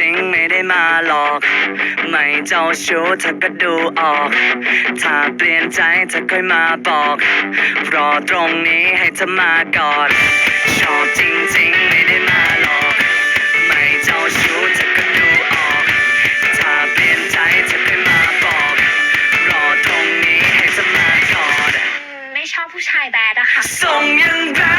ริงๆ ไม่ได้มาหลอก ไม่เจ้าชู้เธอก็ดูออก ถ้าเปลี่ยนใจเธอค่อยมาบอก รอตรงนี้ให้เธอมาก่อนชอบจริงๆ ไม่ได้มาหลอก ไม่เจ้าชู้เธอก็ดูออก ถ้าเปลี่ยนใจเธอค่อยมาบอก รอตรงนี้ให้เธอมาก่อน ไม่ชอบผู้ชายแบดอะค่ะ ส่งยังแบด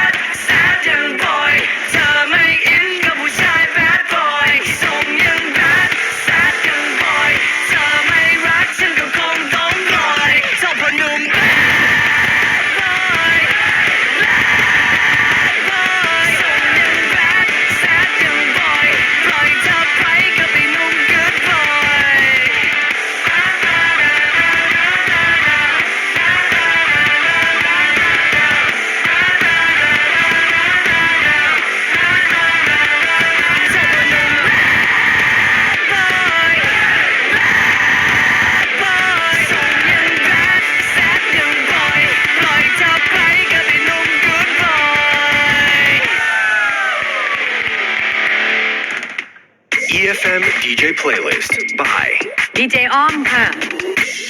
EFM DJ Playlist by ดีเจอ้อมค่ะ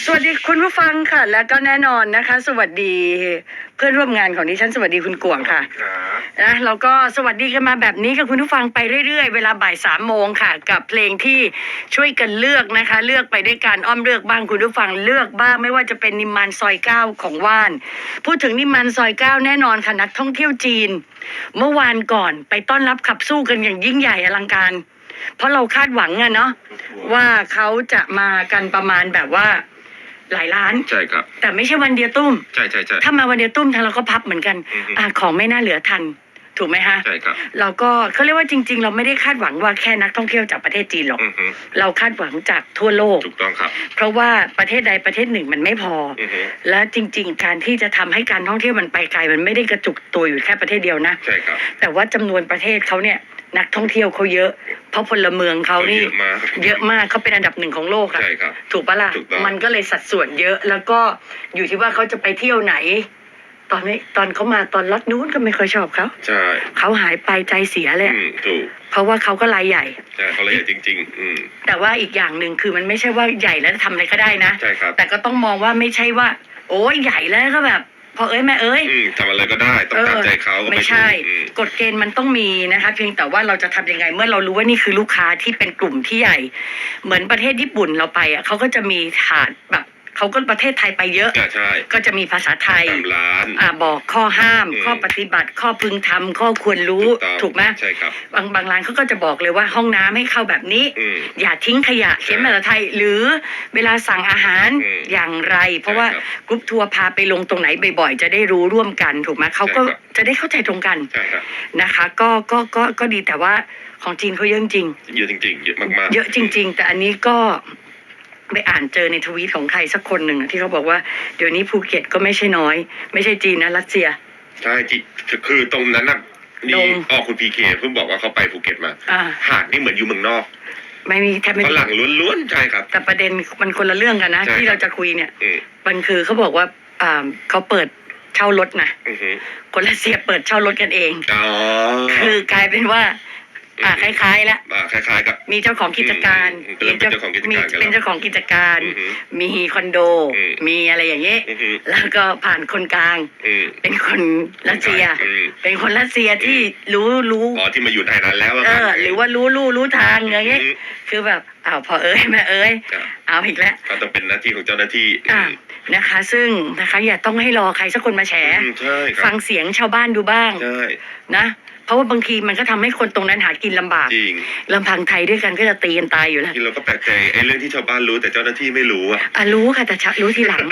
สวัสดีคุณผู้ฟังค่ะ แล้วก็แน่นอนนะคะ สวัสดีเพื่อนร่วมงานของดิฉัน สวัสดีคุณกวงค่ะนะแล้วก็สวัสดีกันมาแบบนี้กับคุณผู้ฟังไปเรื่อยๆ เวลาบ่ายสามโมงค่ะ กับเพลงที่ช่วยกันเลือกนะคะ เลือกไปด้วยการอ้อมเลือกบ้างคุณผู้ฟังเลือกบ้าง ไม่ว่าจะเป็นนิมมานซอยเก้าของว่าน พูดถึงนิมมานซอยเก้าแน่นอนค่ะนักท่องเที่ยวจีน เมื่อวานก่อนไปต้อนรับขับสู้กันอย่างยิ่งใหญ่อลังการ เพราะเราคาดหวังอะเนาะว่าเขาจะมากันประมาณแบบว่าหลายล้าน ใช่ครับ แต่ไม่ใช่วันเดียวตุ้ม ใช่ใช่ใช่ ถ้ามาวันเดียวตุ้มทางเราก็พับเหมือนกันอือฮึ อ่าของไม่น่าเหลือทัน ถูกไหมฮะ ใช่ครับ เราก็เขาเรียกว่าจริง ๆ เราไม่ได้คาดหวังว่าแค่นักท่องเที่ยวจากประเทศจีนหรอก อือฮึเราคาดหวังจากทั่วโลก ถูกต้องครับ เพราะว่าประเทศใดประเทศหนึ่งมันไม่พอออือฮึและจริง ๆ การที่จะทำให้การท่องเที่ยวมันไปไกลมันไม่ได้กระจุกตัวอยู่แค่ประเทศเดียวนะ ใช่ครับ แต่ว่าจำนวนประเทศเขาเนี่ย นักท่องเที่ยวเขาเยอะ เพราะพลเมืองเขานี่ เยอะมากเยอะมากเขาเป็นอันดับหนึ่งของโลกอะใช่ครับ ถูกปะล่ะถูกต้อง มันก็เลยสัดส่วนเยอะ แล้วก็อยู่ที่ว่าเขาจะไปเที่ยวไหน ตอนนี้ตอนเขามาตอนล็อตนู้นก็ไม่ค่อยชอบเขาใช่เขาหายไปใจเสียเลยอือะมถูกเพราะว่าเขาก็รายใหญ่ ใช่เขาละเอียดจริง ๆ อืมแต่ว่าอีกอย่างหนึ่งคือมันไม่ใช่ว่าใหญ่แล้วจะทำอะไรก็ได้นะ ใช่ครับ แต่ก็ต้องมองว่าไม่ใช่ว่า โอ้ยใหญ่แล้วก็แบบ พอเอ้ยแม่เอ้ยอืมทำอะไรก็ได้ต้องตามใจเขาก็ไม่ใช่ถูกอืม กฎเกณฑ์มันต้องมีนะคะ เพียงแต่ว่าเราจะทำยังไง เมื่อเรารู้ว่านี่คือลูกค้าที่เป็นกลุ่มที่ใหญ่ เหมือนประเทศญี่ปุ่นเราไปอะเขาก็จะมีฐานแบบ เขาก็ประเทศไทยไปเยอะ อ่าใช่ก็จะมีภาษาไทย ตามร้าน อ่าบอกข้อห้าม อืม ข้อปฏิบัติ ข้อพึงทำข้อควรรู้ต้องถูกไหมใช่ครับ บางบางร้านเขาก็จะบอกเลยว่าห้องน้ำให้เข้าแบบนี้ อืม อย่าทิ้งขยะเขียนภาษาไทย หรือเวลาสั่งอาหารอืมอย่างไร เพราะว่าใช่ครับกรุ๊ปทัวร์พาไปลงตรงไหนบ่อยๆ จะได้รู้ร่วมกันถูกไหมเขาก็ใช่ครับ จะได้เข้าใจตรงกันใช่ครับนะคะ ก็ก็ก็ก็ดีแต่ว่าของจีนเขาเยอะจริง เยอะจริงๆเยอะมากๆ เยอะจริง ๆ แต่อันนี้ก็ ไปอ่านเจอในทวีตของใครสักคนหนึ่งอะที่เขาบอกว่าเดี๋ยวนี้ภูเก็ตก็ไม่ใช่น้อย ไม่ใช่จีนนะรัสเซีย ใช่จิคือตรงนั้นน่ะดนี่งออกคุณพีเคเพิ่งบอกว่าเขาไปภูเก็ตมา อ่า หาดนี่เหมือนอยู่เมืองนอกไม่มีแทบไม่ฝมีรั่งล้วนๆใช่ครับ แต่ประเด็นมันคนละเรื่องกันนะ ใช่ที่ครัเราบจะคุยเนี่ย อืมมันคือเขาบอกว่าอ่าเขาเปิดเช่ารถนะอือฮึคนรัสเซียเปิดเช่ารถกันเอง อ๋อคือกลายเป็นว่า อ่าคล้ายๆแล้วอ่าคล้ายๆกับ มีเจ้าของกิจการอืมเริ่มเป็นเจ้าของกิจการมีกันแล้วเป็นเจ้าของกิจการ อือฮึมีคอนโด อืม มีอะไรอย่างเงี้ยอือฮึแล้วก็ผ่านคนกลาง อืมเป็นคนรัสเซีย อืม เป็นคนรัสเซียที่รู้รู้ อ๋อที่มาอยู่ไทยนานแล้วะเอคอบหรือว่ารู้รู้รู้ทางอย่างเงี้ยมคือแบบอ้าวพอเอ้ยแม่เอ้ยครับเอาอีกแล้วก็ต้องเป็นหน้าที่ของเจ้าหน้าที่อ่านะคะ ซึ่งนะคะอย่าต้องให้รอใครสักคนมาแฉ อืมใช่ครัฟับงเสียงชาวบ้านดูบ้างใช่นะเพ ราะว่าบางทีมันก็ทำให้คนตรงนั้นหากินลำบากจริงลำพังไทยด้วยกันก็จะตีกันตายอยู่แล้วที่เราก็แปลกใจไอ้เรื่องที่ชาวบ้านรู้แต่เจ้าหน้าที่ไม่รู้อะอะรู้ค่ะแต่ชะรู้ทีหลัง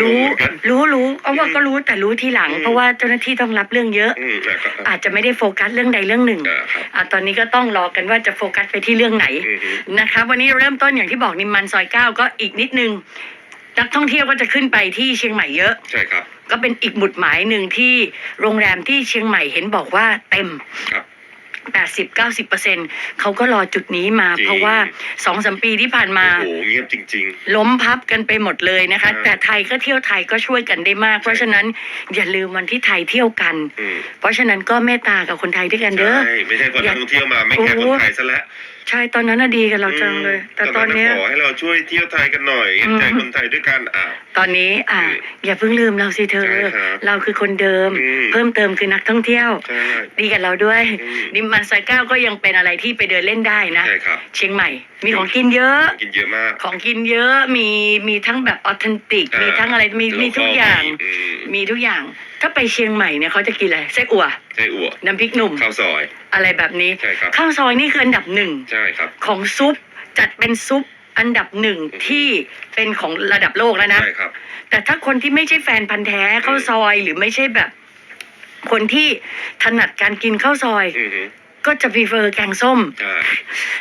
รู้งงเหมือนกันรู้รู้เอาว่าก็รู้แต่รู้ทีหลังอืมเพราะว่าเจ้าหน้าที่ต้องรับเรื่องเยอะอืมนะครับอาจจะไม่ได้โฟกัสเรื่องใดเรื่องหนึ่งอ่าครับอะตอนนี้ก็ต้องรอกันว่าจะโฟกัสไปที่เรื่องไหนอือฮึนะคะ วันนี้เริ่มต้นอย่างที่บอกนิมมันซอยเก้าก็อีกนิดนึง นักท่องเที่ยวก็จะขึ้นไปที่เชียงใหม่เยอะ ใช่ครับ ก็เป็นอีกหมุดหมายหนึ่งที่โรงแรมที่เชียงใหม่เห็นบอกว่าเต็มครับ80 90เปอร์เซ็นเขาก็รอจุดนี้มา จริง เพราะว่าสองสมปีที่ผ่านมา โอ้โหเงียบจริง ล้มพับกันไปหมดเลยนะคะใช่แต่ไทยก็เที่ยวไทยก็ช่วยกันได้มาก เพราะฉะนั้นอย่าลืมวันที่ไทยเที่ยวกัน ๆอืมเพราะฉะนั้นก็เมตตากับคนไทยด้วยกันเด้อ ใช่ไม่ใช่คนนักท่องเที่ยวมาไม่แคร์คนไทยซะแล้ว ใช่ตอนนั้นน่ะดีกับเราจังเลย แต่ตอนเนี้ย ขอให้เราช่วยเที่ยวไทยกันหน่อยเห็นใจอืมคนไทยด้วยกันอะ ตอนนี้อ่าอืมอย่าเพิ่งลืมเราสิเธอ ใช่ครับเราคือคนเดิม อืม เพิ่มเติมคือนักท่องเที่ยว ใช่ ดีกับเราด้วย อืม ดิมมันไซเก้าก็ยังเป็นอะไรที่ไปเดินเล่นได้นะ ใช่ครับ เชียงใหม่ มีของกินเยอะ กินเยอะมากของกินเยอะมีมีทั้งแบบออเทนติกอ่ามีมีทั้งอะไรมีมีทุกอย่างอืมมีทุกอย่าง ถ้าไปเชียงใหม่เนี่ยเขาจะกินอะไรไส้อั่ว ใช่อั่วน้ำพริกหนุ่ม ข้าวซอย อะไรแบบนี้ ใช่ครับ ข้าวซอยนี่คืออันดับหนึ่งใช่ครับ ของซุปจัดเป็นซุปอันดับหนึ่งที่เป็นของระดับโลกแล้วนะ ใช่ครับ แต่ถ้าคนที่ไม่ใช่แฟนพันธ์แท้ข้าวซอยหรือไม่ใช่แบบ คนที่ถนัดการกินข้าวซอย อือฮึก็จะ prefer แกงส้ม ใช่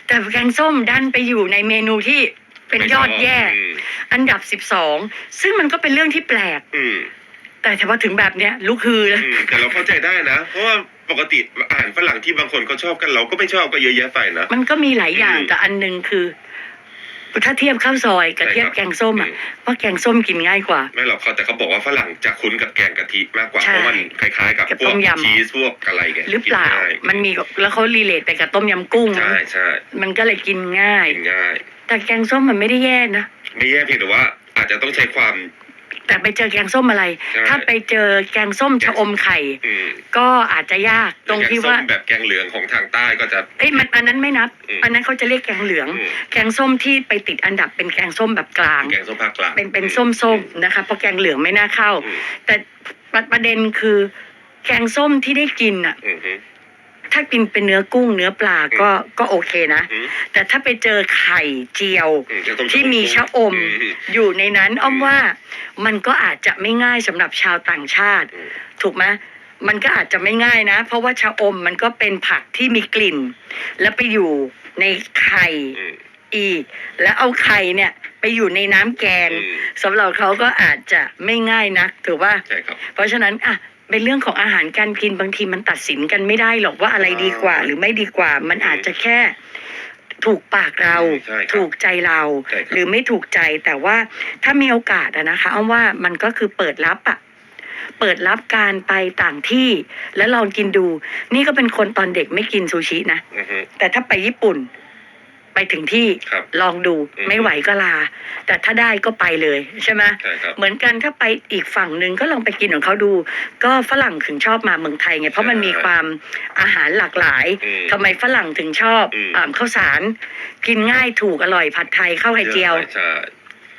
แต่แกงส้มดันไปอยู่ในเมนูที่เป็นยอดแย่ อืมอันดับสิบสองซึ่งมันก็เป็นเรื่องที่แปลก อืม แต่พอถึงแบบเนี้ยลุกฮือเลยอืมแต่เราเข้าใจได้นะ เพราะว่าปกติอาหารฝรั่งที่บางคนเขาชอบกันเราก็ไม่ชอบก็เยอะแยะไปนะ มันก็มีหลายอย่างอืมแต่อันหนึ่งคือ ถ้าเทียบข้าวซอยกับใช่ครับ เทียบแกงส้มอะอืมว่าแกงส้มกินง่ายกว่า ไม่หรอกเขาแต่เขาบอกว่าฝรั่งจะคุ้นกับแกงกะทิมากกว่า ใช่เพราะมันคล้ายๆกับกับพวต้กมยำ ชีสพวกอะไรแกหรือเปล่า กิง่ยมันมีแล้วเขารีเลทไปกับต้มยำกุ้ง ใช่ใช่มันก็เลยกินง่าย กินง่าย แต่แกงส้มมันไม่ได้แย่นะ ไม่แย่เพียงแต่ว่าอาจจะต้องใช้ความ แต่ไปเจอแกงส้มอะไร ใช่ ถ้าไปเจอแกงส้มชะอมไข่ อืมก็อาจจะยากตรงที่ว่าแกส้มแบบแกงเหลืองของทางใต้ก็จะ เอ้ยมันอันนั้นไม่นับ อืม อันนั้นเขาจะเรียกแกงเหลือง อืมแกงส้มที่ไปติดอันดับเป็นแกงส้มแบบกลาง แกงส้มภาคกลางเป็นเป็นส้มๆนะคะเพราะแกงเหลืองไม่น่าเข้า อืมแต่ประประเด็นคือแกงส้มที่ได้กินอะ อืมอืม ถ้ากินเป็นเนื้อกุ้งเนื้อปลาก็ก็โอเคนะ อืม แต่ถ้าไปเจอไข่เจียว อืมแกงส้ที่มีชะอมอืม อยู่ในนั้นอ้อมว่ามันก็อาจจะไม่ง่ายสำหรับชาวต่างชาติ อืม ถูกไหมมันก็อาจจะไม่ง่ายนะ เพราะว่าชะอมมันก็เป็นผักที่มีกลิ่น แล้วไปอยู่ในไข่อืมอีก แล้วเอาไข่เนี่ยไปอยู่ในน้ำแกงอืมสำหรับเขาก็อาจจะไม่ง่ายนักถือว่า ใช่ครับ เพราะฉะนั้นอะ เป็นเรื่องของอาหารการกินบางทีมันตัดสินกันไม่ได้หรอกว่าอะไรดีกว่า หรือไม่ดีกว่า มันอาจจะแค่ถูกปากเราใช่ครับถูกใจเรา ใช่ครับ หรือไม่ถูกใจแต่ว่าถ้ามีโอกาสอะนะคะอ้อมว่ามันก็คือเปิดรับอะเปิดรับการไปต่างที่ แล้วลองกินดู นี่ก็เป็นคนตอนเด็กไม่กินซูชินะ อือฮึแต่ถ้าไปญี่ปุ่น ไปถึงที่ครับลองดูอืม ไม่ไหวก็ลา แต่ถ้าได้ก็ไปเลยใช่ไหมใช่ครับ เหมือนกันถ้าไปอีกฝั่งหนึ่งก็ลองไปกินของเขาดู ก็ฝรั่งถึงชอบมาเมืองไทยไงเพราะมันมีความอาหารหลากหลาย อืม ทำไมฝรั่งถึงชอบอืม อ่าข้าวสาร กินง่ายถูกอร่อยผัดไทยข้าวไข่เจียว ใช่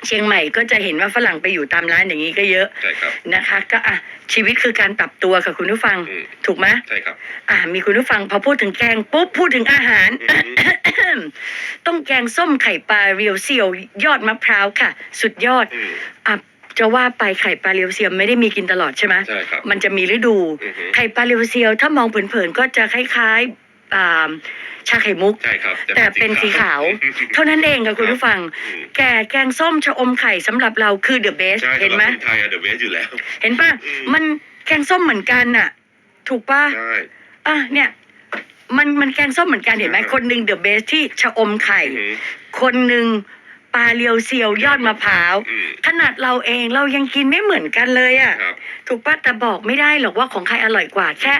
เชียงใหม่ก็จะเห็นว่าฝรั่งไปอยู่ตามร้านอย่างนี้ก็เยอะใช่ครับนะคะ ก็อะชีวิตคือการปรับตัวค่ะคุณผู้ฟัง อืมถูกไหมใช่ครับอะมีคุณผู้ฟังพอพูดถึงแกงปุ๊บพูดถึงอาหาร อืม ต้องแกงส้มไข่ปลาเรียวเซียวยอดมะพร้าวค่ะ สุดยอดอืม อะจะว่าไปไข่ปลาเรียวเซียวไม่ได้มีกินตลอดใช่ไหมใช่ครับ มันจะมีฤดู อือฮึไข่ปลาเรียวเซียวถ้ามองเผินๆก็จะคล้ายๆอ่าชาไข่มุก ใช่ครับจะแต่เป็นสีขาว เท่านั้นเองค่ะคุณผู้ฟัง อืมแกแกงส้มชะอมไข่สำหรับเราคือเดอะเบสใช่เห็นไหมสำรับคนไทยอะเดอะเวสอยู่แล้ว เห็นป่ะ อืม มันแกงส้มเหมือนกันน่ะ ถูกป่ะ ใช่ อะเนี่ย มันมันแกงส้มเหมือนกันเห็นไหมใช่คนหนึ่งเดอะเบสที่ชะอมไข่อือฮึคนหนึ่งปลาเรียวเซียวยอดมะพร้าวอืมขนาดเราเองเรายังกินไม่เหมือนกันเลยอะครับถูกป่ะแต่บอกไม่ได้หรอกว่าของใครอร่อยกว่าแค่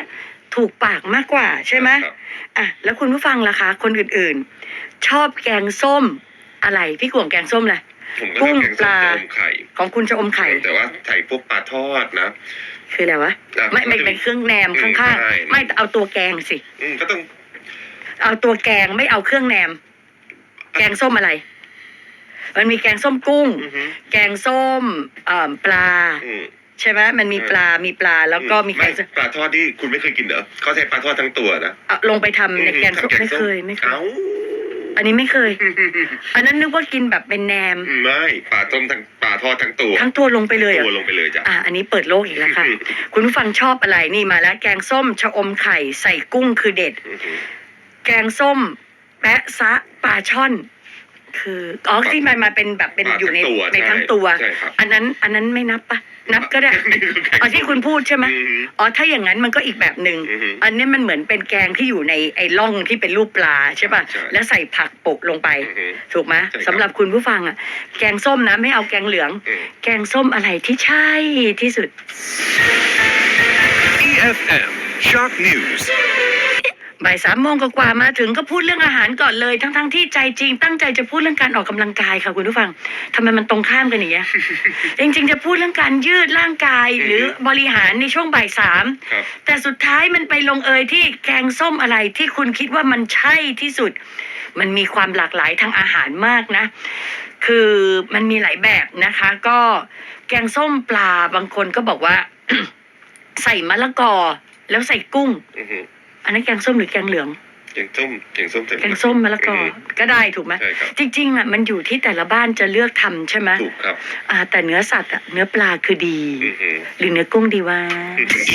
ถูกปากมากกว่าใช่ไหมครับอะแล้วคุณผู้ฟังล่ะคะ คนอื่นๆ ชอบแกงส้มอะไรพี่กวงแกงส้มอะไรผมก็กุ้งชอบแกงปส้มลาเติมไข่ของคุณจะอมไข่ แต่ว่าใส่พวกปลาทอดนะ คืออะไรวะอะไม่ไม่เป็นเครื่องแหนมอืมข้างใช่ ๆไม่แต่เอาตัวแกงสิ อืมก็ต้องเอาตัวแกงไม่เอาเครื่องแหนม แกงส้มอะไร มันมีแกงส้มกุ้ง อือฮึแกงส้มเอ่อปลา อืมใช่ไหมมันมีปลา มีปลาแล้วก็มีแกไม่งส้มปลาทอดที่คุณไม่เคยกินเหรอเขาใช้ปลาทอดทั้งตัวนะเอาลงไปทำในแกงส้มทำไม่เคยไม่เคย เอ้า อันนี้ไม่เคย อันนั้นนึกว่ากินแบบเป็นแหนม ไม่ปลาต้มทั้งปลาทอดทั้งตัวทั้งตัวลงไปเลยเหรตัวอะลงไปเลยจ้ะ อะอันนี้เปิดโลกอีกแล้วค่ะ คุณผู้ฟังชอบอะไรนี่มาแล้ว แกงส้มชะอมไข่ใส่กุ้งคือเด็ดอือฮึแกงส้ม แปะซะปลาช่อน คืออ๋อที่มันมาเป็นแบบเป็นปลาอยู่ในทั้งตัวในทั้งตัวใช่ครับอันนั้นอันนั้นไม่นับปะนับก็ได้นี่คือแกงส้มอ๋อที่คุณพูดใช่ไหมอือฮึอ๋อถ้าอย่างนั้นมันก็อีกแบบหนึ่งอือฮึอันนี้มันเหมือนเป็นแกงที่อยู่ในไอ้ร่องที่เป็นรูปปลาใช่ป่ะใช่แล้วใส่ผักโปะลงไปอือฮึถูกไหมใช่ครับสำหรับคุณผู้ฟังอะ แกงส้มนะไม่เอาแกงเหลืองอืมแกงส้มอะไรที่ใช่ที่สุด EFM Shock News. บ่ายสามโมงกว่าๆมาถึงก็พูดเรื่องอาหารก่อนเลย ทั้งๆที่ใจจริง ตั้งใจจะพูดเรื่องการออกกำลังกายค่ะคุณผู้ฟังทำไมมันตรงข้ามกันอย่างเงี้ยจริงๆจะพูดเรื่องการยืดร่างกาย หรือบริหารในช่วงบ่ายสามครับแต่สุดท้ายมันไปลงเอยที่แกงส้มอะไรที่คุณคิดว่ามันใช่ที่สุด มันมีความหลากหลายทางอาหารมากนะ คือมันมีหลายแบบนะคะ ก็แกงส้มปลาบางคนก็บอกว่า ใส่มะละกอแล้วใส่กุ้ง อือหืออันนั้นแกงส้มหรือแกงเหลืองแกงส้มแกงส้มใส่แกงส้มมะละกออก็ได้ถูกไหมใช่ครับจริงๆอะมันอยู่ที่แต่ละบ้านจะเลือกทำใช่ไหมถูกครับ อ่า แต่เนื้อสัตว์อะเนื้อปลาคือดี อือหือหรือเนื้อกุ้งดีวะ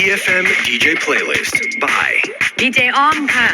EFM DJ playlist by ดีเจอ้อมค่ะ